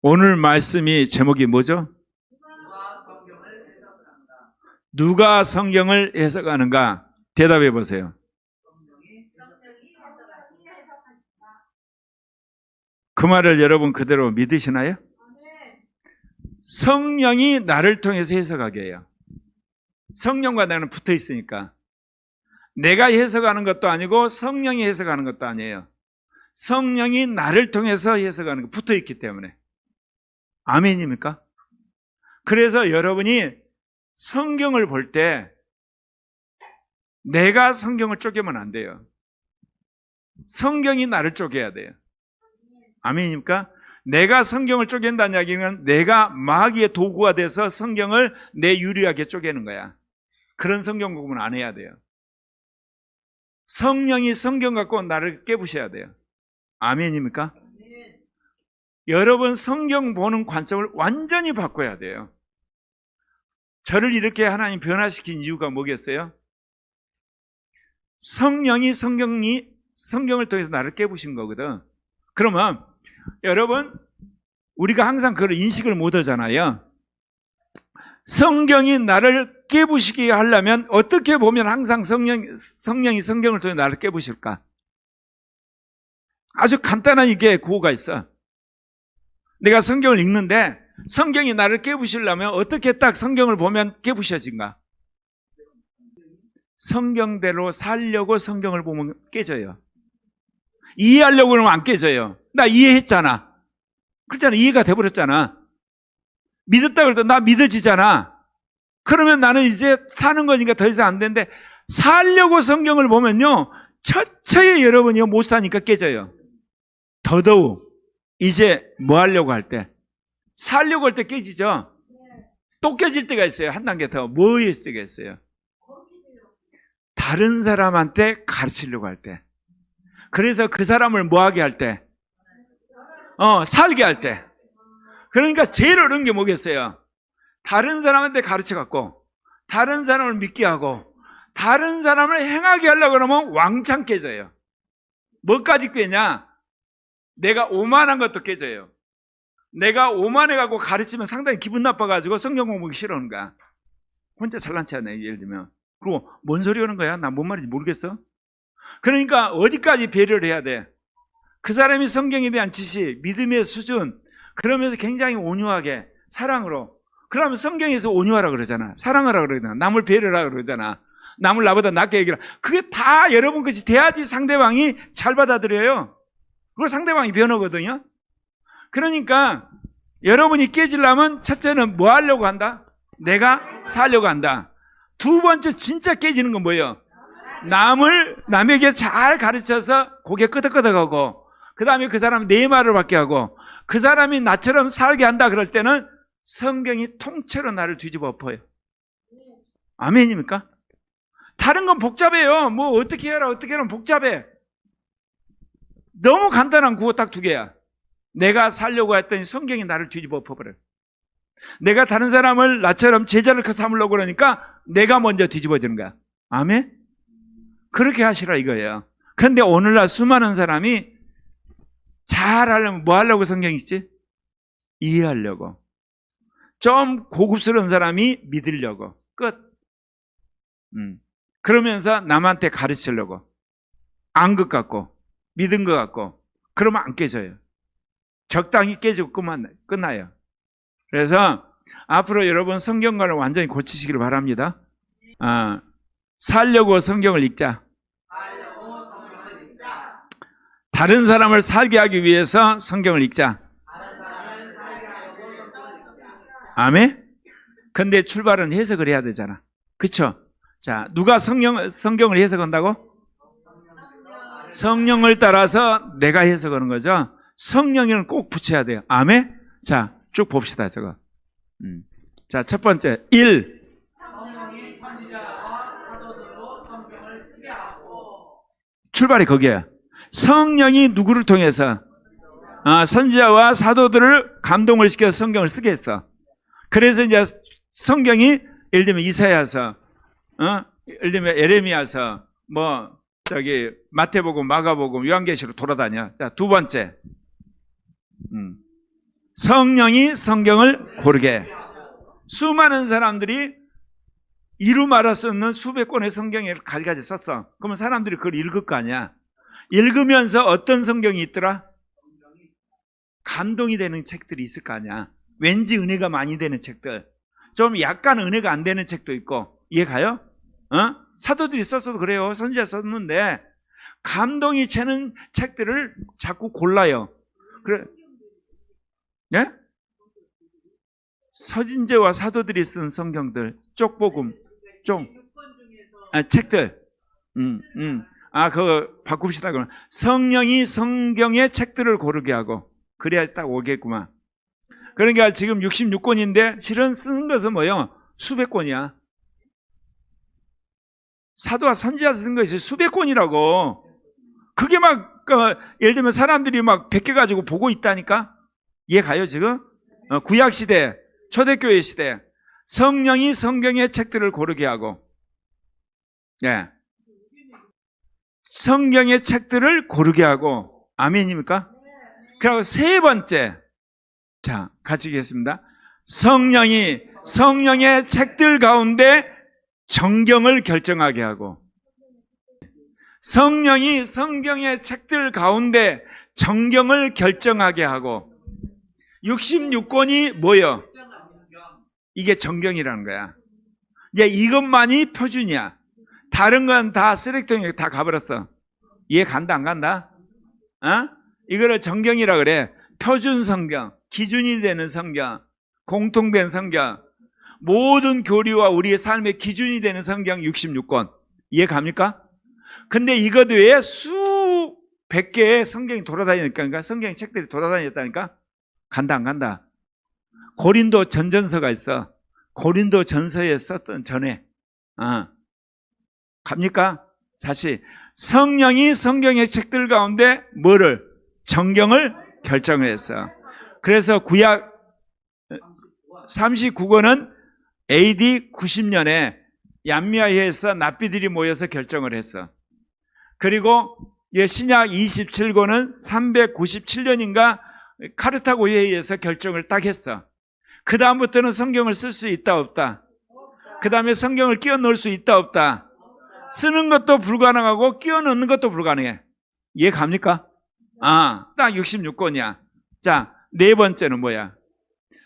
오늘 말씀이 제목이 뭐죠? 누가 성경을 해석하는가? 대답해 보세요. 그 말을 여러분 그대로 믿으시나요? 성령이 나를 통해서 해석하게 해요. 성령과 나는 붙어 있으니까. 내가 해석하는 것도 아니고 성령이 해석하는 것도 아니에요. 성령이 나를 통해서 해석하는 거 붙어 있기 때문에. 아멘입니까? 그래서 여러분이 성경을 볼 때 내가 성경을 쪼개면 안 돼요. 성경이 나를 쪼개야 돼요. 아멘입니까? 내가 성경을 쪼갠다는 이야기는 내가 마귀의 도구가 돼서 성경을 내 유리하게 쪼개는 거야. 그런 성경 공부는 안 해야 돼요. 성령이 성경 갖고 나를 깨부셔야 돼요. 아멘입니까? 여러분 성경 보는 관점을 완전히 바꿔야 돼요. 저를 이렇게 하나님 변화시킨 이유가 뭐겠어요? 성령이 성경이 성경을 통해서 나를 깨부신 거거든. 그러면 여러분 우리가 항상 그걸 인식을 못 하잖아요. 성경이 나를 깨부시게 하려면 어떻게 보면 항상 성령, 성령이 성경을 통해 나를 깨부실까? 아주 간단한 이게 구호가 있어. 내가 성경을 읽는데 성경이 나를 깨부시려면 어떻게 딱 성경을 보면 깨부셔진가? 성경대로 살려고 성경을 보면 깨져요. 이해하려고 그러면 안 깨져요. 나 이해했잖아. 그렇잖아. 이해가 돼버렸잖아. 믿었다 그래도 나 믿어지잖아. 그러면 나는 이제 사는 거니까 더 이상 안 되는데 살려고 성경을 보면요. 처처에 여러분이 못 사니까 깨져요. 더더욱 이제 뭐 하려고 할 때? 살려고 할 때 깨지죠? 또 깨질 때가 있어요. 한 단계 더. 뭐 있을 때가 있어요? 다른 사람한테 가르치려고 할 때. 그래서 그 사람을 뭐 하게 할 때? 어, 살게 할 때. 그러니까 제일 어려운 게 뭐겠어요? 다른 사람한테 가르쳐 갖고, 다른 사람을 믿게 하고, 다른 사람을 행하게 하려고 그러면 왕창 깨져요. 뭐까지 깨냐? 내가 오만한 것도 깨져요. 내가 오만해갖고 가르치면 상당히 기분 나빠가지고 성경 공부하기 싫어하는 거야. 혼자 잘난 체 하네, 예를 들면. 그리고 뭔 소리 하는 거야? 나 뭔 말인지 모르겠어? 그러니까 어디까지 배려를 해야 돼? 그 사람이 성경에 대한 지식, 믿음의 수준, 그러면서 굉장히 온유하게, 사랑으로. 그러면 성경에서 온유하라 그러잖아. 사랑하라 그러잖아. 남을 배려하라 그러잖아. 남을 나보다 낫게 얘기하라. 그게 다 여러분 것이 돼야지 상대방이 잘 받아들여요. 그걸 상대방이 변하거든요. 그러니까 여러분이 깨지려면 첫째는 뭐 하려고 한다? 내가 살려고 한다. 두 번째 진짜 깨지는 건 뭐예요? 남을 남에게 잘 가르쳐서 고개 끄덕끄덕하고 그 다음에 그 사람 내 말을 받게 하고 그 사람이 나처럼 살게 한다 그럴 때는 성경이 통째로 나를 뒤집어 엎어요. 아멘입니까? 다른 건 복잡해요. 뭐 어떻게 해라 어떻게 하면 복잡해. 너무 간단한 구호 딱 두 개야. 내가 살려고 했더니 성경이 나를 뒤집어 엎어버려. 내가 다른 사람을 나처럼 제자를 삼으려고 그러니까 내가 먼저 뒤집어지는 거야. 아멘? 그렇게 하시라 이거예요. 그런데 오늘날 수많은 사람이 잘 하려면 뭐 하려고 성경이 있지? 이해하려고. 좀 고급스러운 사람이 믿으려고. 끝. 음. 그러면서 남한테 가르치려고. 안 것 같고, 믿은 것 같고, 그러면 안 깨져요. 적당히 깨지고 끝나요. 그래서 앞으로 여러분 성경관을 완전히 고치시기를 바랍니다. 아, 살려고 성경을 읽자. 다른 사람을 살게 하기 위해서 성경을 읽자. 아멘? 근데 출발은 해석을 해야 되잖아. 그쵸? 자, 누가 성경, 성경을 해석한다고? 성령을 따라서 내가 해석하는 거죠. 성령을 꼭 붙여야 돼요. 아멘? 자, 쭉 봅시다, 저거. 음. 자, 첫 번째. 1. 출발이 거기에요. 성령이 누구를 통해서 아, 선지자와 사도들을 감동을 시켜서 성경을 쓰게 했어. 그래서 이제 성경이 예를 들면 이사야서, 어? 예를 들면 에레미야서, 뭐 저기 마태복음, 마가복음, 요한계시로 돌아다녀. 자, 두 번째. 음. 성령이 성경을 고르게 해. 수많은 사람들이 이루 말할 수 없는 수백 권의 성경을 가지가지 썼어. 그러면 사람들이 그걸 읽을 거 아니야. 읽으면서 어떤 성경이 있더라? 감동이 되는 책들이 있을 거 아니야. 왠지 은혜가 많이 되는 책들. 좀 약간 은혜가 안 되는 책도 있고. 이해 가요? 어? 사도들이 썼어도 그래요. 선지자 썼는데 감동이 채는 책들을 자꾸 골라요. 그래. 예? 서진제와 사도들이 쓴 성경들, 쪽복음, 쪽, 아, 책들. 음, 음. 아, 그거 바꿉시다. 그럼 성령이 성경의 책들을 고르게 하고 그래야 딱 오겠구만. 그러니까 지금 66권인데 실은 쓰는 것은 뭐요? 수백 권이야. 사도와 선지자 쓴 것이 수백 권이라고. 그게 막 어, 예를 들면 사람들이 막 100개 가지고 보고 있다니까. 이해 가요 지금? 어, 구약 시대, 초대교회 시대 성령이 성경의 책들을 고르게 하고 예. 성경의 책들을 고르게 하고 아멘입니까? 그리고 세 번째 자 같이 읽겠습니다. 성령이 성령의 책들 가운데 정경을 결정하게 하고 성령이 성경의 책들 가운데 정경을 결정하게 하고 66권이 뭐요? 이게 정경이라는 거야. 이제 이것만이 표준이야. 다른 건 다 쓰레기통에 다 가버렸어. 이해 간다 안 간다? 어? 이거를 정경이라 그래. 표준 성경, 기준이 되는 성경, 공통된 성경, 모든 교리와 우리의 삶의 기준이 되는 성경 66권. 이해 갑니까? 근데 이것 외에 수백 개의 성경이 돌아다니니까, 성경 책들이 돌아다녔다니까? 간다 안 간다? 고린도 전전서가 있어. 고린도 전서에 썼던 전에. 어. 갑니까? 다시 성령이 성경의 책들 가운데 뭐를 정경을 결정을 했어. 그래서 구약 39권은 AD 90년에 얀미아에서 납비들이 모여서 결정을 했어. 그리고 신약 27권은 397년인가 카르타고 회의에서 결정을 딱 했어. 그 다음부터는 성경을 쓸 수 있다 없다. 그 다음에 성경을 끼워 넣을 수 있다 없다. 쓰는 것도 불가능하고 끼워 넣는 것도 불가능해. 이해 갑니까? 아, 딱 66권이야. 자, 네 번째는 뭐야?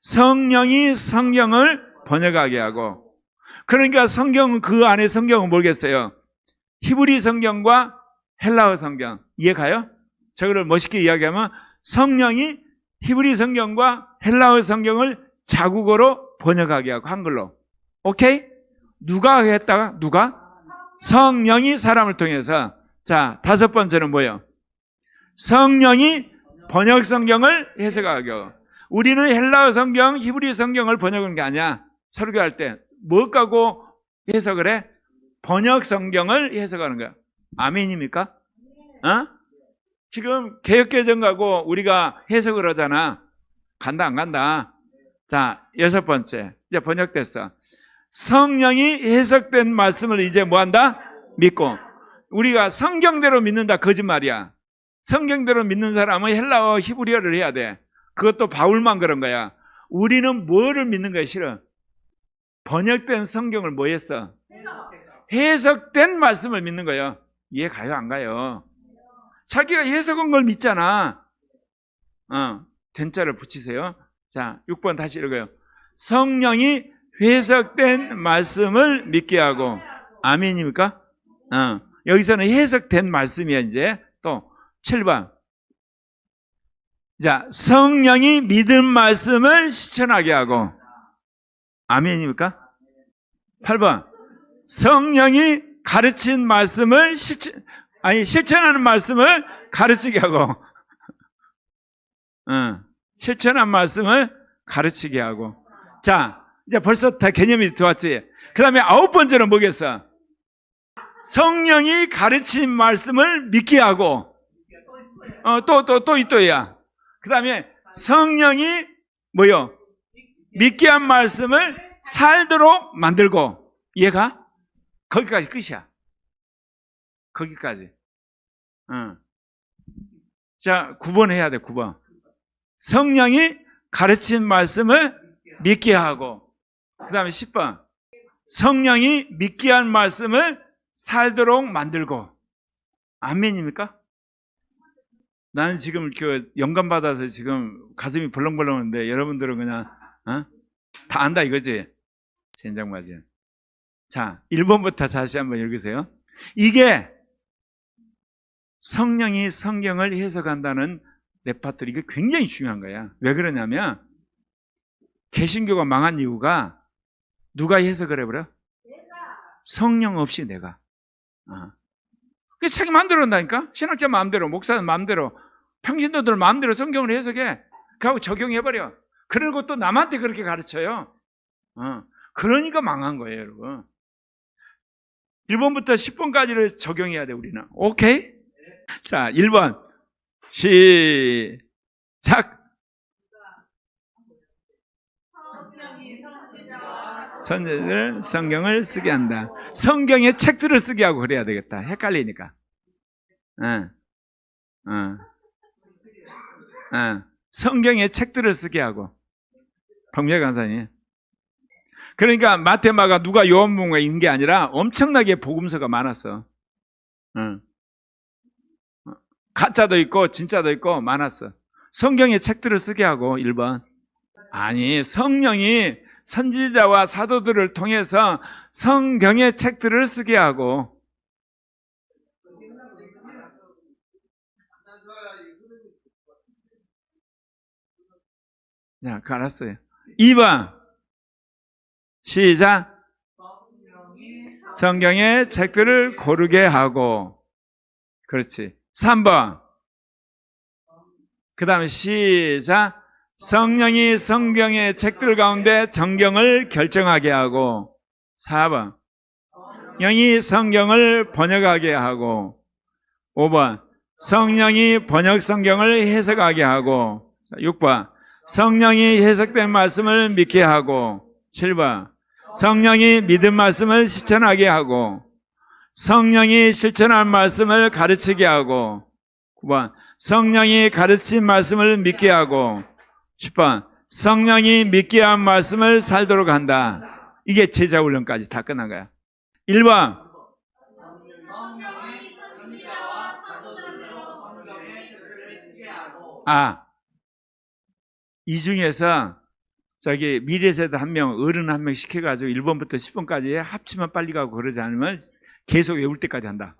성령이 성경을 번역하게 하고 그러니까 성경은 그 안에 성경은 뭐겠어요? 히브리 성경과 헬라어 성경 이해 가요? 저거를 멋있게 이야기하면 성령이 히브리 성경과 헬라어 성경을 자국어로 번역하게 하고 한글로. 오케이? 누가 했다가 누가? 성령이 사람을 통해서 자 다섯 번째는 뭐예요? 성령이 번역 성경을 해석하게 하고 우리는 헬라어 성경, 히브리 성경을 번역한 게 아니야. 설교할 때 뭐 가고 해석을 해? 번역 성경을 해석하는 거야. 아멘입니까? 어? 지금 개혁개정 가고 우리가 해석을 하잖아. 간다 안 간다. 자 여섯 번째 이제 번역됐어. 성령이 해석된 말씀을 이제 뭐한다? 믿고 우리가 성경대로 믿는다 거짓말이야. 성경대로 믿는 사람은 헬라어 히브리어를 해야 돼. 그것도 바울만 그런 거야. 우리는 뭐를 믿는 거야 싫어? 번역된 성경을 뭐 했어? 해석된 말씀을 믿는 거예요. 이해 가요 안 가요? 자기가 해석한 걸 믿잖아. 어, 된자를 붙이세요. 자, 6번 다시 읽어요. 성령이 해석된 말씀을 믿게 하고 아멘입니까? 어, 여기서는 해석된 말씀이야 이제 또 7번 자 성령이 믿은 말씀을 실천하게 하고 아멘입니까? 8번. 성령이 가르친 말씀을 실천 아니 실천하는 말씀을 가르치게 하고 어, 실천한 말씀을 가르치게 하고. 자 이제 벌써 다 개념이 들어왔지? 그 다음에 아홉 번째는 뭐겠어? 성령이 가르친 말씀을 믿게 하고. 어, 또 또또 이또야. 그 다음에 성령이 뭐요 믿게 한 말씀을 살도록 만들고 얘가 거기까지 끝이야 거기까지. 어. 자, 9번 해야 돼, 9번. 성령이 가르친 말씀을 믿게 하고 그 다음에 10번 성령이 믿게 한 말씀을 살도록 만들고 아멘입니까? 나는 지금 그 영감 받아서 지금 가슴이 벌렁벌렁한데 여러분들은 그냥 어? 다 안다 이거지 젠장 맞아. 자 1번부터 다시 한번 읽으세요. 이게 성령이 성경을 해석한다는 레파토리 이게 굉장히 중요한 거야. 왜 그러냐면 개신교가 망한 이유가 누가 해석을 해버려? 성령 없이 내가. 어. 그 자기 마음대로 한다니까? 신학자 마음대로, 목사는 마음대로, 평신도들 마음대로 성경을 해석해. 그하고 적용해버려. 그리고 또 남한테 그렇게 가르쳐요. 어. 그러니까 망한 거예요, 여러분. 1번부터 10번까지를 적용해야 돼, 우리는. 오케이? 자, 1번. 시작. 선제들 성경을 쓰게 한다. 성경의 책들을 쓰게 하고 그래야 되겠다. 헷갈리니까. 어, 어, 어. 성경의 책들을 쓰게 하고. 박미애 강사님. 그러니까 마테마가 누가 요한복음에 있는 게 아니라 엄청나게 복음서가 많았어. 어. 가짜도 있고 진짜도 있고 많았어. 성경의 책들을 쓰게 하고 1번. 아니, 성령이 선지자와 사도들을 통해서 성경의 책들을 쓰게 하고 자, 그 알았어요. 2번. 시작. 성경의 책들을 고르게 하고 그렇지. 3번. 그 다음에 시작. 성령이 성경의 책들 가운데 정경을 결정하게 하고 4번. 영이 성경을 번역하게 하고 5번. 성령이 번역 성경을 해석하게 하고 6번. 성령이 해석된 말씀을 믿게 하고 7번. 성령이 믿은 말씀을 실천하게 하고 성령이 실천한 말씀을 가르치게 하고 9번 성령이 가르친 말씀을 믿게 하고 10번 성령이 믿게 한 말씀을 살도록 한다. 이게 제자 훈련까지 다 끝난 거야. 1번 아, 이 중에서 저기 미래세대 한 명, 어른 한 명 시켜가지고 1번부터 10번까지 합치면 빨리 가고 그러지 않으면 계속 외울 때까지 한다.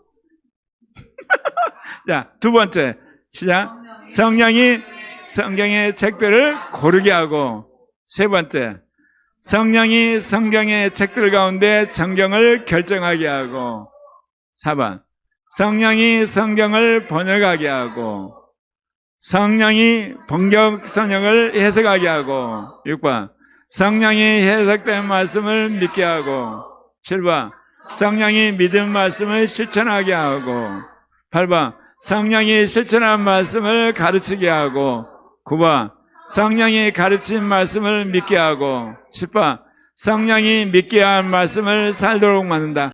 자, 두 번째. 시작. 성령이 성경의 책들을 고르게 하고, 세 번째. 성령이 성경의 책들 가운데 정경을 결정하게 하고, 4번. 성령이 성경을 번역하게 하고, 성령이 번역 성령을 해석하게 하고, 6번. 성령이 해석된 말씀을 믿게 하고, 7번. 성령이 믿은 말씀을 실천하게 하고 8번 성령이 실천한 말씀을 가르치게 하고 9번 성령이 가르친 말씀을 믿게 하고 10번 성령이 믿게 한 말씀을 살도록 만든다.